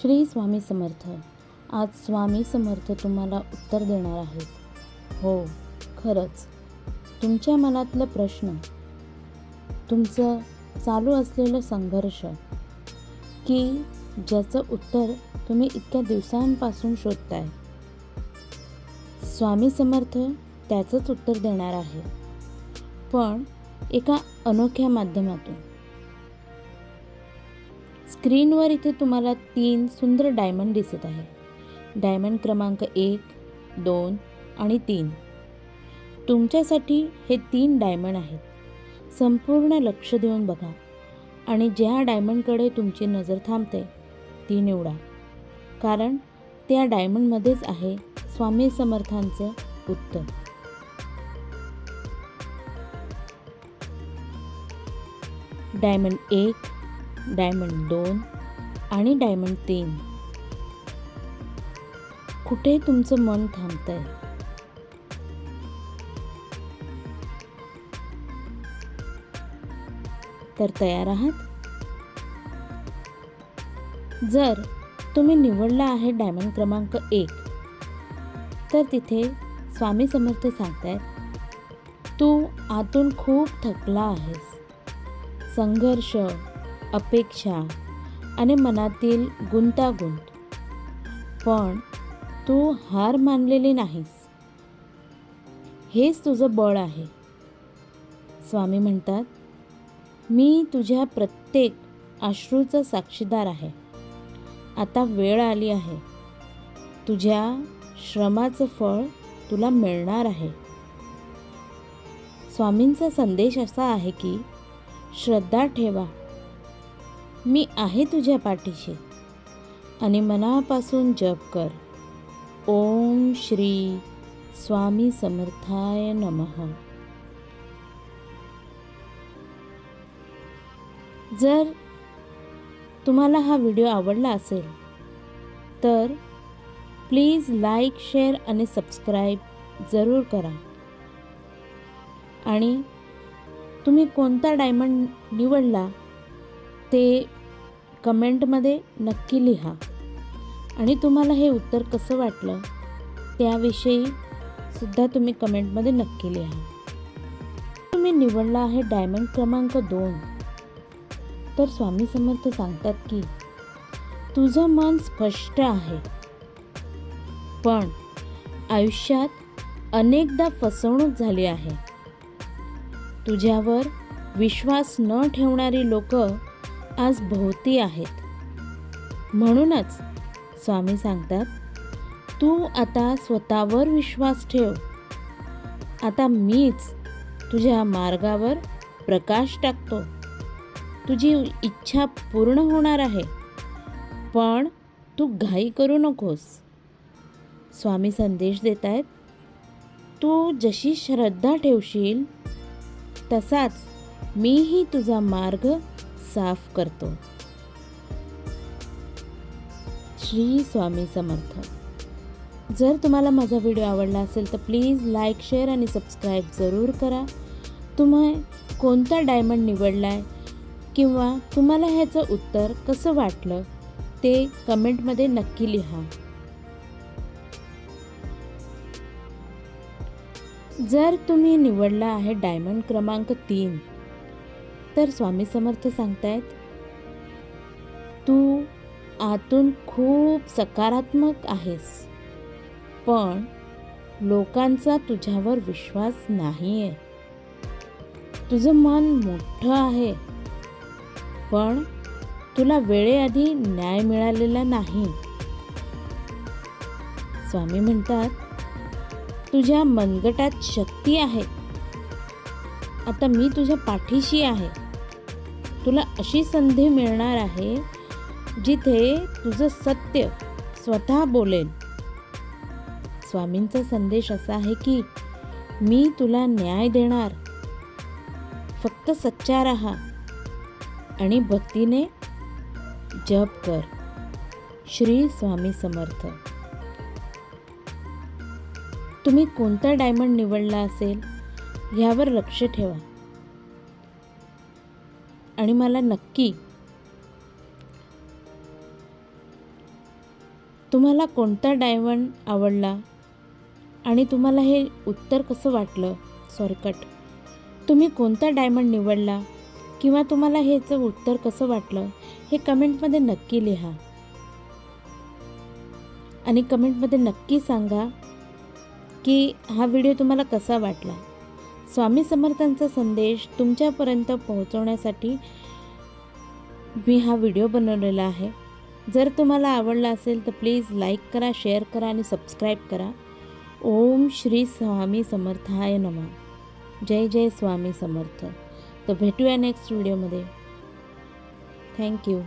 श्री स्वामी समर्थ. आज स्वामी समर्थ तुम्हाला उत्तर देणार आहेत. हो खरंच. तुमच्या मनातलं प्रश्न. तुमचं चालू असलेलं संघर्ष. की ज्याचं उत्तर तुम्ही इतक्या दिवसांपासून शोधताय. स्वामी समर्थ त्याचंच उत्तर देणार आहे. पण एका अनोख्या माध्यमातून. स्क्रीनवर इथे तुम्हाला तीन सुंदर डायमंड दिसत आहे. डायमंड क्रमांक एक दोन आणि तीन. तुमच्यासाठी हे तीन डायमंड आहेत. संपूर्ण लक्ष देऊन बघा. आणि ज्या डायमंडकडे तुमची नजर थांबते ती निवडा. कारण त्या डायमंडमध्येच आहे स्वामी समर्थांचं उत्तर. डायमंड एक डायमंड दोन आणि डायमंड तीन. कुठे तुमचं मन थांबतंय. तर तयार आहात? जर तुम्ही निवडला आहे डायमंड क्रमांक एक तर तिथे स्वामी समर्थ सांगतायत तू आतून खूप थकला आहेस. संघर्ष अपेक्षा आणि मनातील गुंतागुंत. पण तू हार मानलेली नाहीस. हेच तुझं बळ आहे. स्वामी म्हणतात मी तुझ्या प्रत्येक अश्रूचा साक्षीदार आहे. आता वेळ आली आहे. तुझ्या श्रमाचं फळ तुला मिळणार आहे. स्वामींचा संदेश असा आहे की श्रद्धा ठेवा. मी आहे तुझ्या पाठीशी. आणि मनापासून जप कर. ओम श्री स्वामी समर्थाय नमः. जर तुम्हाला हा व्हिडिओ आवडला असेल तर प्लीज लाईक शेअर आणि सबस्क्राईब जरूर करा. आणि तुम्ही कोणता डायमंड निवडला ते कमेंटमध्ये नक्की लिहा. आणि तुम्हाला हे उत्तर कसं वाटलं त्याविषयी सुद्धा तुम्ही कमेंटमध्ये नक्की लिहा. तुम्ही निवडला आहे डायमंड क्रमांक दोन. तर स्वामी समर्थ सांगतात की तुझं मन स्पष्ट आहे. पण आयुष्यात अनेकदा फसवणूक झाली आहे. तुझ्यावर विश्वास न ठेवणारी लोक आज भोवती आहेत. म्हणूनच स्वामी सांगतात तू आता स्वतःवर विश्वास ठेव. आता मीच तुझ्या मार्गावर प्रकाश टाकतो. तुझी इच्छा पूर्ण होणार आहे पण तू घाई करू नकोस. स्वामी संदेश देत आहेत तू जशी श्रद्धा ठेवशील तसाच मीही तुझा मार्ग साफ करतो. श्री स्वामी समर्थ. जर तुम्हाला माझा व्हिडिओ आवडला असेल तर प्लीज लाईक शेअर आणि सबस्क्राईब जरूर करा. तुम्ही कोणता डायमंड निवडला आहे किंवा तुम्हाला ह्याचं उत्तर कसं वाटलं ते कमेंटमध्ये नक्की लिहा. जर तुम्ही निवडला आहे डायमंड क्रमांक तीन तर स्वामी समर्थ सांगतायत तू आतून खूप सकारात्मक आहेस पण लोकांचा तुझ्यावर विश्वास नाही आहे तुझं मन मोठं आहे पण तुला वेळेआधी न्याय मिळालेला नाही. स्वामी म्हणतात तुझ्या मनगटात शक्ती आहे. आता मी तुझ्या पाठीशी आहे. तुला अशी संधी मिळणार आहे जिथे तुझं सत्य स्वतः बोलेल. स्वामींचा संदेश असा आहे की मी तुला न्याय देणार. फक्त सच्चा राहा आणि भक्तीने जप कर. श्री स्वामी समर्थ. तुम्ही कोणता डायमंड निवडला असेल ह्यावर लक्ष ठेवा. आणि मला नक्की तुम्हाला कोणता डायमंड आवडला आणि तुम्हाला हे उत्तर कसं वाटलं? सॉरकट तुम्ही कोणता डायमंड निवडला किंवा तुम्हाला ह्याचं उत्तर कसं वाटलं हे कमेंटमध्ये नक्की लिहा. आणि कमेंटमध्ये नक्की सांगा की हा व्हिडिओ तुम्हाला कसा वाटला? स्वामी समर्थांचा संदेश तुमच्यापर्यंत पोहोचवण्यासाठी मी हा व्हिडिओ बनवलेला आहे. जर तुम्हाला आवडला असेल तर प्लीज लाईक करा शेअर करा आणि सबस्क्राईब करा. ओम श्री स्वामी समर्थाय नमः. जय जय स्वामी समर्थ. तर भेटूया नेक्स्ट व्हिडिओमध्ये थँक्यू